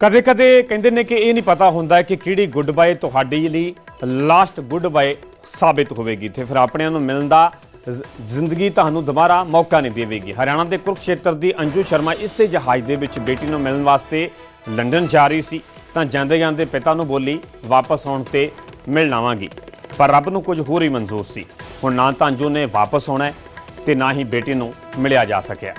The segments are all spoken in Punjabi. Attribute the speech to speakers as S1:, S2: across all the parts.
S1: ਕਦੇ-ਕਦੇ ਕਹਿੰਦੇ ਨੇ ਕਿ ਇਹ ਨਹੀਂ ਪਤਾ ਹੁੰਦਾ ਕਿ ਕਿਹੜੀ ਗੁੱਡ ਬਾਏ ਤੁਹਾਡੇ ਲਈ ਲਾਸਟ ਗੁੱਡ ਬਾਏ ਸਾਬਿਤ ਹੋਵੇਗੀ ਤੇ ਫਿਰ ਆਪਣਿਆਂ ਨੂੰ ਮਿਲਣ ਦਾ ਜ਼ਿੰਦਗੀ ਤੁਹਾਨੂੰ ਦੁਬਾਰਾ ਮੌਕਾ ਨਹੀਂ ਦੇਵੇਗੀ। ਹਰਿਆਣਾ ਦੇ ਕੁਰਕਸ਼ੇਤਰ ਦੀ ਅੰਜੂ ਸ਼ਰਮਾ ਇਸੇ ਜਹਾਜ਼ ਦੇ ਵਿੱਚ ਬੇਟੀ ਨੂੰ ਮਿਲਣ ਵਾਸਤੇ ਲੰਡਨ ਜਾ ਰਹੀ ਸੀ, ਤਾਂ ਜਾਂਦੇ ਜਾਂਦੇ ਪਿਤਾ ਨੂੰ ਬੋਲੀ, ਵਾਪਸ ਆਉਣ ਤੇ ਮਿਲਣ ਆਵਾਂਗੀ। ਪਰ ਰੱਬ ਨੂੰ ਕੁਝ ਹੋਰ ਹੀ ਮਨਜ਼ੂਰ ਸੀ। ਹੁਣ ਨਾ ਤਾਂ ਅੰਜੂ ਨੇ ਵਾਪਸ ਆਉਣਾ ਹੈ ਤੇ ਨਾ ਹੀ ਬੇਟੀ ਨੂੰ ਮਿਲਿਆ ਜਾ ਸਕਿਆ।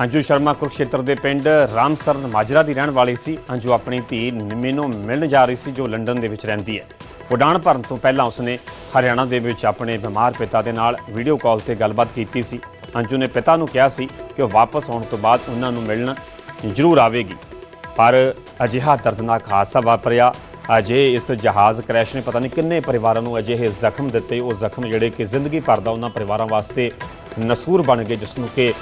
S1: ਅੰਜੂ ਸ਼ਰਮਾ ਕੁਰਕਸ਼ੇਤਰ ਦੇ ਪਿੰਡ ਰਾਮਸਰ ਮਾਜਰਾ ਦੀ ਰਹਿਣ ਵਾਲੀ ਸੀ। ਅੰਜੂ ਆਪਣੀ ਧੀ ਨਿਮੀ ਨੂੰ ਮਿਲਣ ਜਾ ਰਹੀ ਸੀ ਜੋ ਲੰਡਨ ਦੇ ਵਿੱਚ ਰਹਿੰਦੀ ਹੈ। ਉਡਾਣ ਭਰਨ ਤੋਂ ਪਹਿਲਾਂ ਉਸਨੇ ਹਰਿਆਣਾ ਦੇ ਵਿੱਚ ਆਪਣੇ ਬਿਮਾਰ ਪਿਤਾ ਦੇ ਨਾਲ ਵੀਡੀਓ ਕਾਲ ਤੇ ਗੱਲਬਾਤ ਕੀਤੀ ਸੀ। ਅੰਜੂ ਨੇ ਪਿਤਾ ਨੂੰ ਕਿਹਾ ਸੀ ਕਿ ਉਹ ਵਾਪਸ ਆਉਣ ਤੋਂ ਬਾਅਦ ਉਹਨਾਂ ਨੂੰ ਮਿਲਣ ਜ਼ਰੂਰ ਆਵੇਗੀ। ਪਰ ਅਜਿਹਾ ਦਰਦਨਾਕ ਹਾਦਸਾ ਵਾਪਰਿਆ। ਅਜੇ ਇਸ ਜਹਾਜ਼ ਕ੍ਰੈਸ਼ ਨੇ ਪਤਾ ਨਹੀਂ ਕਿੰਨੇ ਪਰਿਵਾਰਾਂ ਨੂੰ ਅਜਿਹੇ ਜ਼ਖਮ ਦਿੱਤੇ। ਉਹ ਜ਼ਖਮ ਜਿਹੜੇ ਕਿ ਜ਼ਿੰਦਗੀ ਭਰ ਦਾ ਉਹਨਾਂ ਪਰਿਵਾਰਾਂ ਵਾਸਤੇ ਨਸੂਰ ਬਣ ਗਏ, ਜਿਸ ਨੂੰ ਕਿ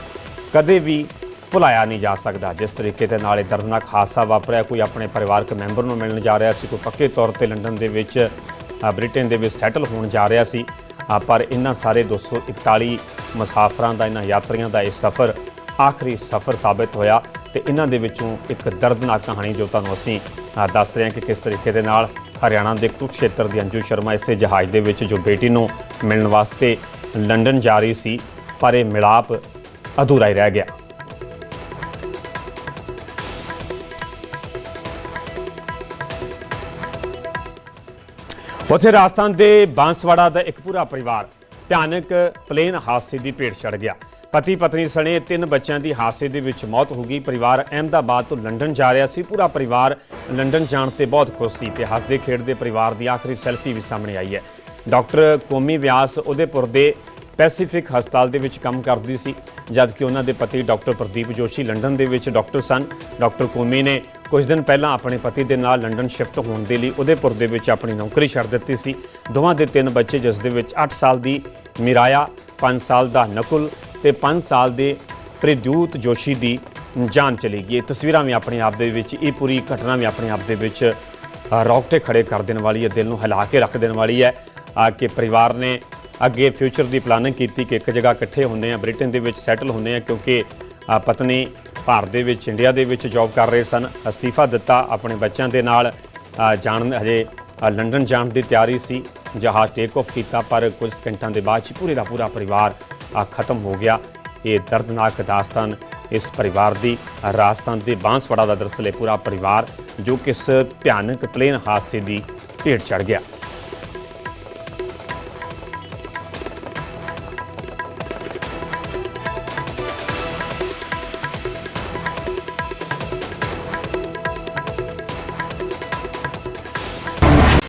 S1: ਕਦੇ ਵੀ ਭੁਲਾਇਆ ਨਹੀਂ ਜਾ ਸਕਦਾ। ਜਿਸ ਤਰੀਕੇ ਦੇ ਨਾਲ ਇਹ ਦਰਦਨਾਕ ਹਾਦਸਾ ਵਾਪਰਿਆ, ਕੋਈ ਆਪਣੇ ਪਰਿਵਾਰਕ ਮੈਂਬਰ ਨੂੰ ਮਿਲਣ ਜਾ ਰਿਹਾ ਸੀ, ਕੋਈ ਪੱਕੇ ਤੌਰ ਤੇ ਲੰਡਨ ਦੇ ਵਿੱਚ ਬ੍ਰਿਟੇਨ ਦੇ ਵਿੱਚ ਸੈਟਲ ਹੋਣ ਜਾ ਰਿਹਾ ਸੀ। ਪਰ ਇਹਨਾਂ ਸਾਰੇ 241 ਮੁਸਾਫਰਾਂ ਦਾ, ਇਹਨਾਂ ਯਾਤਰੀਆਂ ਦਾ ਇਹ ਸਫ਼ਰ ਆਖਰੀ ਸਫ਼ਰ ਸਾਬਿਤ ਹੋਇਆ ਤੇ ਇਹਨਾਂ ਦੇ ਵਿੱਚੋਂ ਇੱਕ ਦਰਦਨਾਕ ਕਹਾਣੀ ਜੋ ਤੁਹਾਨੂੰ ਅਸੀਂ ਦੱਸ ਰਹੇ ਹਾਂ ਕਿ ਕਿਸ ਤਰੀਕੇ ਦੇ ਨਾਲ ਹਰਿਆਣਾ ਦੇ ਕੁਰੂਕਸ਼ੇਤਰ ਦੀ ਅੰਜੂ ਸ਼ਰਮਾ ਇਸੇ ਜਹਾਜ਼ ਦੇ ਵਿੱਚ ਜੋ ਬੇਟੀ ਨੂੰ ਮਿਲਣ ਵਾਸਤੇ ਲੰਡਨ ਜਾ ਰਹੀ ਸੀ, ਪਰ ਇਹ ਮਿਲਾਪ ਅਧੂਰਾ ਹੀ ਰਹਿ ਗਿਆ ਉੱਥੇ ਰਾਜਸਥਾਨ ਦੇ ਬਾਂਸਵਾੜਾ ਦਾ ਇੱਕ ਪੂਰਾ ਪਰਿਵਾਰ ਭਿਆਨਕ ਪਲੇਨ ਹਾਦਸੇ ਦੀ ਭੇਟ ਚੜ ਗਿਆ ਪਤੀ ਪਤਨੀ ਸਣੇ ਤਿੰਨ ਬੱਚਿਆਂ ਦੀ ਹਾਦਸੇ ਦੇ ਵਿੱਚ ਮੌਤ ਹੋ ਗਈ ਪਰਿਵਾਰ ਅਹਿਮਦਾਬਾਦ ਤੋਂ ਲੰਡਨ ਜਾ ਰਿਹਾ ਸੀ ਪੂਰਾ ਪਰਿਵਾਰ ਲੰਡਨ ਜਾਣ ਤੇ ਬਹੁਤ ਖੁਸ਼ ਸੀ ਤੇ ਹੱਸਦੇ ਖੇਡਦੇ ਪਰਿਵਾਰ ਦੀ ਆਖਰੀ ਸੈਲਫੀ ਵੀ ਸਾਹਮਣੇ ਆਈ ਹੈ ਡਾਕਟਰ ਕੋਮੀ ਵਿਆਸ ਉਦੇਪੁਰ ਦੇ ਪੈਸੀਫਿਕ ਹਸਪਤਾਲ ਦੇ ਵਿੱਚ ਕੰਮ ਕਰਦੀ ਸੀ ਜਦਕਿ ਉਹਨਾਂ ਦੇ ਪਤੀ ਡਾਕਟਰ ਪ੍ਰਦੀਪ ਜੋਸ਼ੀ ਲੰਡਨ ਦੇ ਵਿੱਚ ਡਾਕਟਰ ਸਨ। ਡਾਕਟਰ ਕੋਮੀ ਨੇ ਕੁਝ ਦਿਨ ਪਹਿਲਾਂ ਆਪਣੇ ਪਤੀ ਦੇ ਨਾਲ ਲੰਡਨ ਸ਼ਿਫਟ ਹੋਣ ਦੇ ਲਈ ਉਦੇਪੁਰ ਦੇ ਵਿੱਚ ਆਪਣੀ ਨੌਕਰੀ ਛੱਡ ਦਿੱਤੀ ਸੀ। ਦੋਵਾਂ ਦੇ ਤਿੰਨ ਬੱਚੇ ਜਿਸ ਦੇ ਵਿੱਚ 8 ਸਾਲ ਦੀ ਮਿਰਾਇਆ 5 ਸਾਲ ਦਾ ਨਕੁਲ ਤੇ 5 ਸਾਲ ਦੇ ਪ੍ਰਦੂਤ ਜੋਸ਼ੀ ਦੀ ਜਾਨ ਚਲੀ ਗਈ। ਇਹ ਤਸਵੀਰਾਂ ਵੀ ਆਪਣੇ ਆਪ ਦੇ ਵਿੱਚ ਇਹ ਪੂਰੀ ਘਟਨਾ ਵੀ ਆਪਣੇ ਆਪ ਦੇ ਵਿੱਚ ਅ, ਰੌਂਗਟੇ ਖੜੇ ਕਰ ਦੇਣ ਵਾਲੀ ਹੈ ਦਿਲ ਨੂੰ ਹਿਲਾ ਕੇ ਰੱਖ ਦੇਣ ਵਾਲੀ ਹੈ। ਆ ਕਿ ਪਰਿਵਾਰ ਨੇ ਅੱਗੇ ਫਿਊਚਰ ਦੀ ਪਲਾਨਿੰਗ ਕੀਤੀ ਕਿ ਇੱਕ ਜਗ੍ਹਾ ਇਕੱਠੇ ਹੁੰਦੇ ਆ ਬ੍ਰਿਟਨ ਦੇ ਵਿੱਚ ਸੈਟਲ ਹੁੰਦੇ ਆ ਕਿਉਂਕਿ ਪਤਨੀ ਭਾਰਤ ਦੇ ਵਿੱਚ, ਇੰਡੀਆ ਦੇ ਵਿੱਚ ਜੌਬ ਕਰ ਰਹੇ ਸਨ, ਅਸਤੀਫਾ ਦਿੱਤਾ ਆਪਣੇ ਬੱਚਿਆਂ ਦੇ ਨਾਲ। ਜਾਣ ਹਜੇ ਲੰਡਨ ਜਾਣ ਦੀ ਤਿਆਰੀ ਸੀ, ਜਹਾਜ਼ ਟੇਕ ਆਫ ਕੀਤਾ, ਪਰ ਕੁਝ ਸਕਿੰਟਾਂ ਦੇ ਬਾਅਦ 'ਚ ਪੂਰੇ ਦਾ ਪੂਰਾ ਪਰਿਵਾਰ ਖਤਮ ਹੋ ਗਿਆ। ਇਹ ਦਰਦਨਾਕ ਦਾਸਤਾਨ ਇਸ ਪਰਿਵਾਰ ਦੀ ਰਾਜਸਥਾਨ ਦੇ ਬਾਂਸਵਾੜਾ ਦਾ ਦਰਅਸਲ ਇਹ ਪੂਰਾ ਪਰਿਵਾਰ ਜੋ ਕਿ ਇਸ ਭਿਆਨਕ ਪਲੇਨ ਹਾਦਸੇ ਦੀ ਭੇਟ ਚੜ ਗਿਆ।